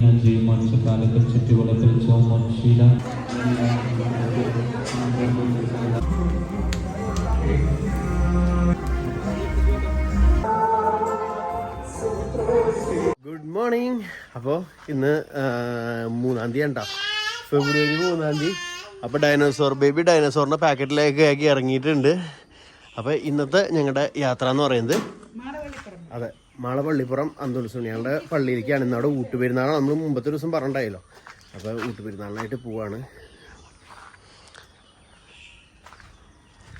ഞാൻ ചെയ്യുമ്പോൾ കാലത്ത് ചുറ്റുകുളത്തിൽ ചോമം ശീല. ഗുഡ് മോർണിംഗ് അപ്പോൾ ഇന്ന് മൂന്നാം തീയതി ഉണ്ടോ ഫെബ്രുവരി മൂന്നാം തീയതി. അപ്പോൾ ഡൈനോസോർ ബേബി ഡൈനോസോറിന്റെ പാക്കറ്റിലേക്ക് ആക്കി ഇറങ്ങിയിട്ടുണ്ട്. അപ്പോൾ ഇന്നത്തെ ഞങ്ങളുടെ യാത്ര എന്ന് പറയുന്നത് അതെ. മാളപ്പള്ളിപ്പുറം അന്തുലസുണിയാളുടെ പള്ളിയിലേക്കാണ് ഇന്ന് അവിടെ ഊട്ടുപെരുന്നാളാണ് നമ്മൾ മുമ്പത്തെ ദിവസം പറഞ്ഞിട്ടായല്ലോ അപ്പോൾ ഊട്ടുപെരുന്നാളിനായിട്ട് പോവാണ്.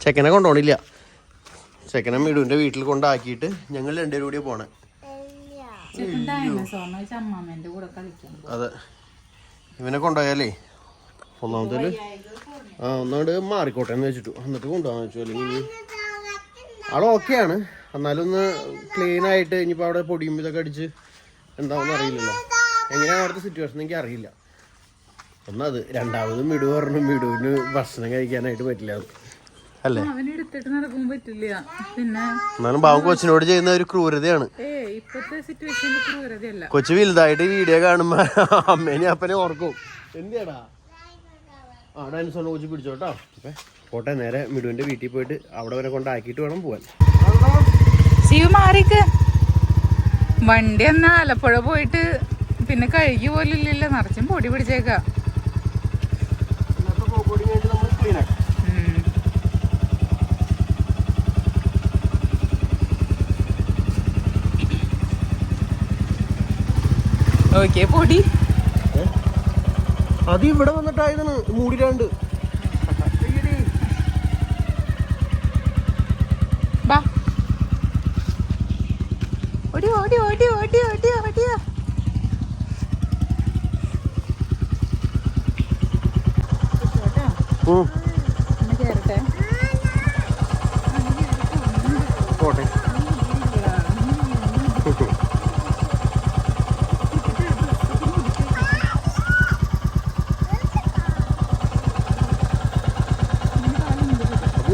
ചെക്കനെ കൊണ്ടുപോണില്ല ചെക്കനെ മിടുവിന്റെ വീട്ടിൽ കൊണ്ടാക്കിയിട്ട് ഞങ്ങൾ രണ്ടുപേരും കൂടിയാ പോണേ. അതെ. ഇവനെ കൊണ്ടുപോയാലേ? ഒന്നാമത്തേൽ ആ ഒന്നാണ്ട് മാറിക്കോട്ടെ എന്ന് വെച്ചിട്ടു. എന്നിട്ട് കൊണ്ടുപോകാന്ന് വെച്ചു. അല്ലെങ്കിൽ ആൾ ഓക്കെയാണ് എന്നാലും ഒന്ന് ക്ലീൻ ആയിട്ട് ഇനിയിപ്പോൾ അവിടെ പൊടിയും ഇതൊക്കെ അടിച്ച് എന്താണെന്ന് അറിയില്ലല്ലോ. എങ്ങനെയാണ് അവിടുത്തെ സിറ്റുവേഷൻ എനിക്ക് അറിയില്ല. ഒന്നത് രണ്ടാമത് മിടു പറഞ്ഞു മിടുവിന് ഭക്ഷണം കഴിക്കാനായിട്ട് പറ്റില്ല. അല്ലേ? അവനെ എടുത്തിട്ട് നടക്കാൻ പറ്റില്ല. പിന്നെ എന്നാലും ബാബു കൊച്ചിനോട് ചെയ്യുന്ന ഒരു ക്രൂരതയാണ്. ഏ ഇപ്പത്തെ സിറ്റുവേഷനിൽ ക്രൂരതയല്ല. കൊച്ചു വലുതായിട്ട് വീഡിയോ കാണുമ്പോ അമ്മേനെ അപ്പനെ ഓർക്കും. എന്തിയാടാ? ആ ഡൈനസോറിനെ കൊച്ചു പിടിച്ചോട്ടോ അപ്പൊ പോട്ടെ നേരെ മിടുവിന്റെ വീട്ടിൽ പോയിട്ട് അവിടെ വരെ കൊണ്ടാക്കിയിട്ട് വേണം പോവാൻ. ശിവ മാറിക്ക്. വണ്ടി എന്നാ ആലപ്പുഴ പോയിട്ട് പിന്നെ കഴുകി പോലില്ലല്ലോ നിറച്ചും പൊടി പിടിച്ചേക്ക. ഓക്കെ പൊടി. അത് ഇവിടെ വന്നിട്ടായതാണ് മൂടിരാണ്ട്. ബാ. ഓടി ഓടി ഓടി ഓടി ഓടി ഓടിയാ. ഉം, ഒന്ന് കേറട്ടെ പോട്ടെ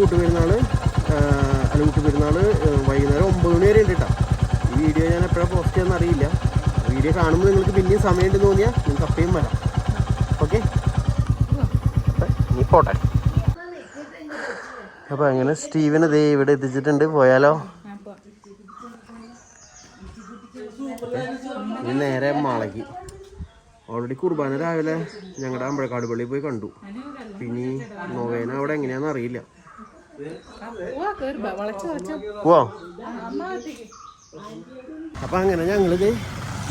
കൂട്ടുപെരുന്നാൾ അല്ല കൂട്ടുപെരുന്നാൾ വൈകുന്നേരം ഒമ്പത് മണി വരെ ഉണ്ട് കേട്ടോ ഈ വീഡിയോ ഞാൻ എപ്പോഴാണ് പോസ്റ്റ് ചെയ്യാന്ന് അറിയില്ല. വീഡിയോ കാണുമ്പോൾ നിങ്ങൾക്ക് പിന്നെയും സമയമുണ്ട് തോന്നിയാൽ നിങ്ങൾക്ക് അപ്പയും വരാം. ഓക്കെ നീ പോട്ടെ. അപ്പോൾ അങ്ങനെ സ്റ്റീവൻ ദേ ഇവിടെ എത്തിച്ചിട്ടുണ്ട്. പോയാലോ? ഇനി നേരെ മാളയ്ക്ക് ഓൾറെഡി കുർബാന രാവിലെ ഞങ്ങളുടെ അമ്പഴക്കാട് പള്ളി പോയി കണ്ടു. പിന്നെ നോവേന അവിടെ എങ്ങനെയാണെന്ന് അറിയില്ല. പോവാ അപ്പൊ അങ്ങനെ ഞങ്ങളിത്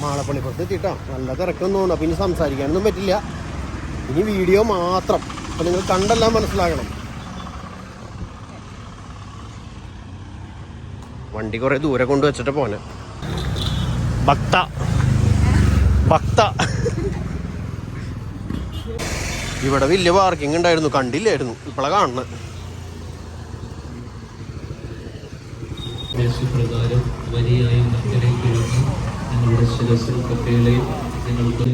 മാളപ്പള്ളിപ്പുറത്ത് എത്തിട്ടോ നല്ല തിരക്കൊന്നും ഉണ്ട് പിന്നെ ഇനി സംസാരിക്കാനൊന്നും പറ്റില്ല. ഇനി വീഡിയോ മാത്രം. അപ്പൊ നിങ്ങൾ കണ്ടെല്ലാം മനസ്സിലാകണം. വണ്ടി കുറെ ദൂരെ കൊണ്ടു വെച്ചിട്ട് പോനെ ഭക്ത. ഭക്ത. ഇവിടെ വലിയ പാർക്കിംഗ് ഉണ്ടായിരുന്നു. കണ്ടില്ലായിരുന്നു. ഇപ്പോഴാണ് കാണുന്നത് ദേശപ്രകാരം വരിയായി വന്ന് നിങ്ങളുടെ ശിരസിൽ കട്ടയിലെ നിങ്ങൾക്ക്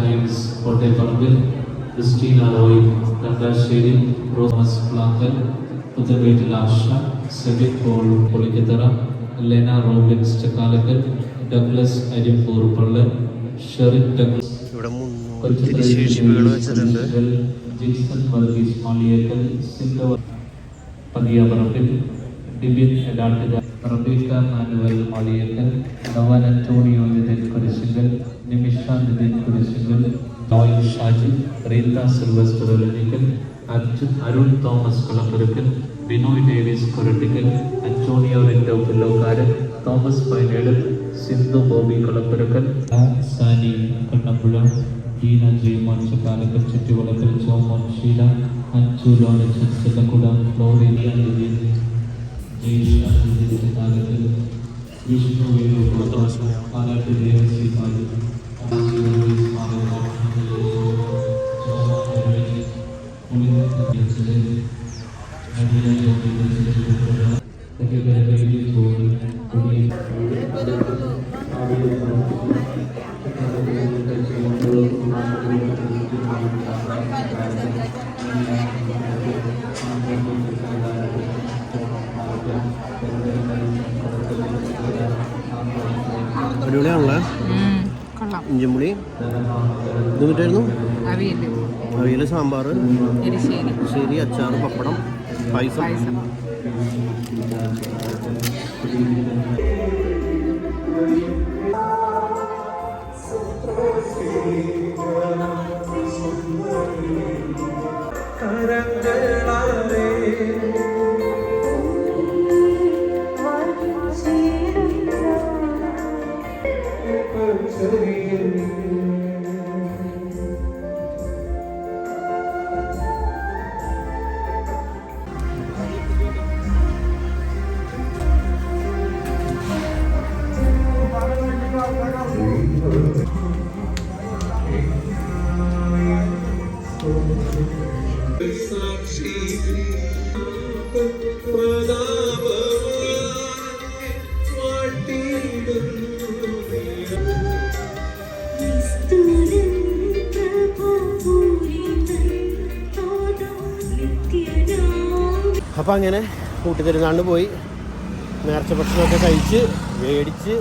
Hains Kottayapparambil Christina Roy Kandassery Romas Plakkal Puthenveettil Asha Sebin Paul Polikkathara Lena Robins Chakkalakkal Douglas Arippoor Pallan Sherin Douglas ഇവിടെ ശേഷിപ്പുകൾ വെച്ചിട്ടുണ്ട്. Jinson Varghese Maliyekkal Sindhu Pathiyaparambil Dibin Elattuka Rebecca Manuel Maliyekkal Navan Antonio Nithin Kurishunkal Nimisha Nithin Kurishunkal Noel Shaji Rita Sylvester Olickal Arjun Arun Thomas Kulappurakkal Binoy Davis Kurattikkal Antonio Rindo Pullokkaran Thomas Painadath Sindhu Bobby Kulappurakkal Sani Kannampuzha Deena Jaimon Chakkalakkal ചുറ്റുവളക്കൽ Jomon Sheela అంచు లాంటి కూడా గౌరీగా విష్ణు పార్వతి దేవి శ్రీపాదు Thank you. അടിപൊളിയാണല്ലേ? ഇഞ്ചിമ്പുളി ഇത് മറ്റായിരുന്നു അവിയൽ. അവിയൽ സാമ്പാർ ശരി അച്ചാർ പപ്പടം പായസം. പായസം. അപ്പം അങ്ങനെ കൂട്ടിത്തിരുന്നാണ്ട് പോയി. നേർച്ച ഭക്ഷണമൊക്കെ കഴിച്ച് മേടിച്ച്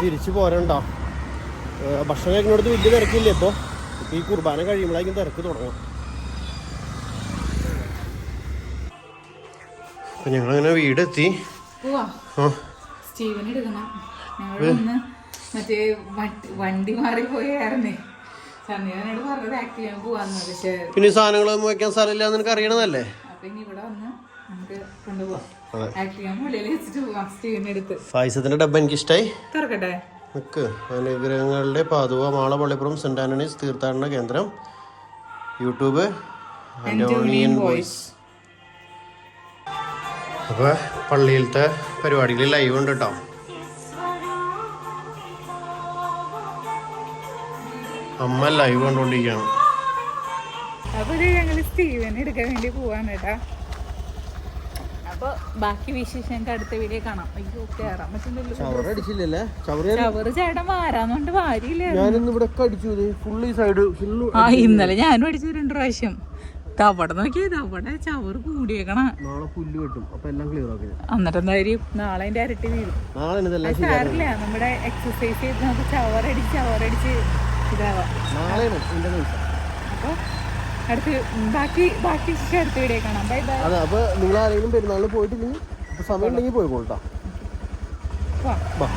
തിരിച്ച് പോരണ്ടോ? ഭക്ഷണം കഴിക്കുന്നിടത്ത് വലിയ തിരക്കില്ല ഇപ്പോൾ ഇപ്പോൾ ഈ കുർബാന കഴിയുമ്പോഴായിരിക്കും തിരക്ക് തുടങ്ങും അപ്പം ഞങ്ങളങ്ങനെ വീടെത്തി. സ്റ്റീവൻ എടുക്കണം. മറ്റേ വണ്ടി മാറിപ്പോയായിരുന്നേ സന്ധ്യാനോട് പറഞ്ഞത് ആക്ട് ചെയ്യാൻ പോവാന്ന്. പക്ഷെ പിന്നെ സാധനങ്ങൾ വെക്കാൻ സ്ഥലമില്ല നിനക്ക് അറിയണതല്ലേ? അപ്പൊ ഇനി ഇവിടെ വന്ന് നമുക്ക് കൊണ്ടുപോവാം. അതെ. ആക്ട് ചെയ്യാൻ ഉള്ളിൽ വെച്ചിട്ട് പോവാം സ്റ്റീവൻ എടുത്ത്. പായസത്തിന്റെ ഡബ്ബ എനിക്ക് ഇഷ്ടായി നിക്ക്. അനുഗ്രഹങ്ങളുടെ പാതുവ മാള പള്ളിപ്പുറം സെന്റ് ആന്റണീസ് തീർത്ഥാടന കേന്ദ്രം യൂട്യൂബ് അന്റോണിയൻ വോയിസ് അപ്പോൾ പള്ളിയിലത്തെ പരിപാടികൾ ലൈവ് ഉണ്ട് കേട്ടോ അമ്മ ലൈവ് കണ്ടുകൊണ്ടിരിക്കുകയാണ് അപ്പൊ ഇത് സ്റ്റീവൻ എടുക്കാൻ വേണ്ടി പോവാണ് കേട്ടാ അപ്പൊ ബാക്കി വിശേഷം അടുത്ത വീഡിയോ കാണാം. അയ്യോ പറ്റുന്നില്ല ചവറ് ചേട്ടൻ വാരിയില്ലേ ഇന്നലെ ഞാനും അടിച്ചു രണ്ടു പ്രാവശ്യം. തവടെ നോക്കിയത് അവിടെ ചവറ് കൂടിയേക്കണ. നാളെ പുല്ല് വെട്ടും. അപ്പൊ എല്ലാം ക്ലിയർ ആക്കി എന്നിട്ട് എന്തായാലും നാളെ അതിന്റെ ഇരട്ടി വീഴും. നാളെ ഇതെല്ലാം നമ്മുടെ എക്സസൈസ് ചെയ്ത് നമുക്ക് ചവറടിച്ച് ചവറടിച്ച് ഇതാവാം. അപ്പൊ അടുത്ത് ബാക്കി ബാക്കി അടുത്ത് വീഡിയോ കാണാം. ബൈ ബൈ അതെ അപ്പൊ നിങ്ങൾ ആരെങ്കിലും പെരുന്നാളിൽ പോയിട്ടില്ലെങ്കിൽ സമയം ഉണ്ടെങ്കിൽ പോയിക്കോളൂ കേട്ടോ വാ. ബാ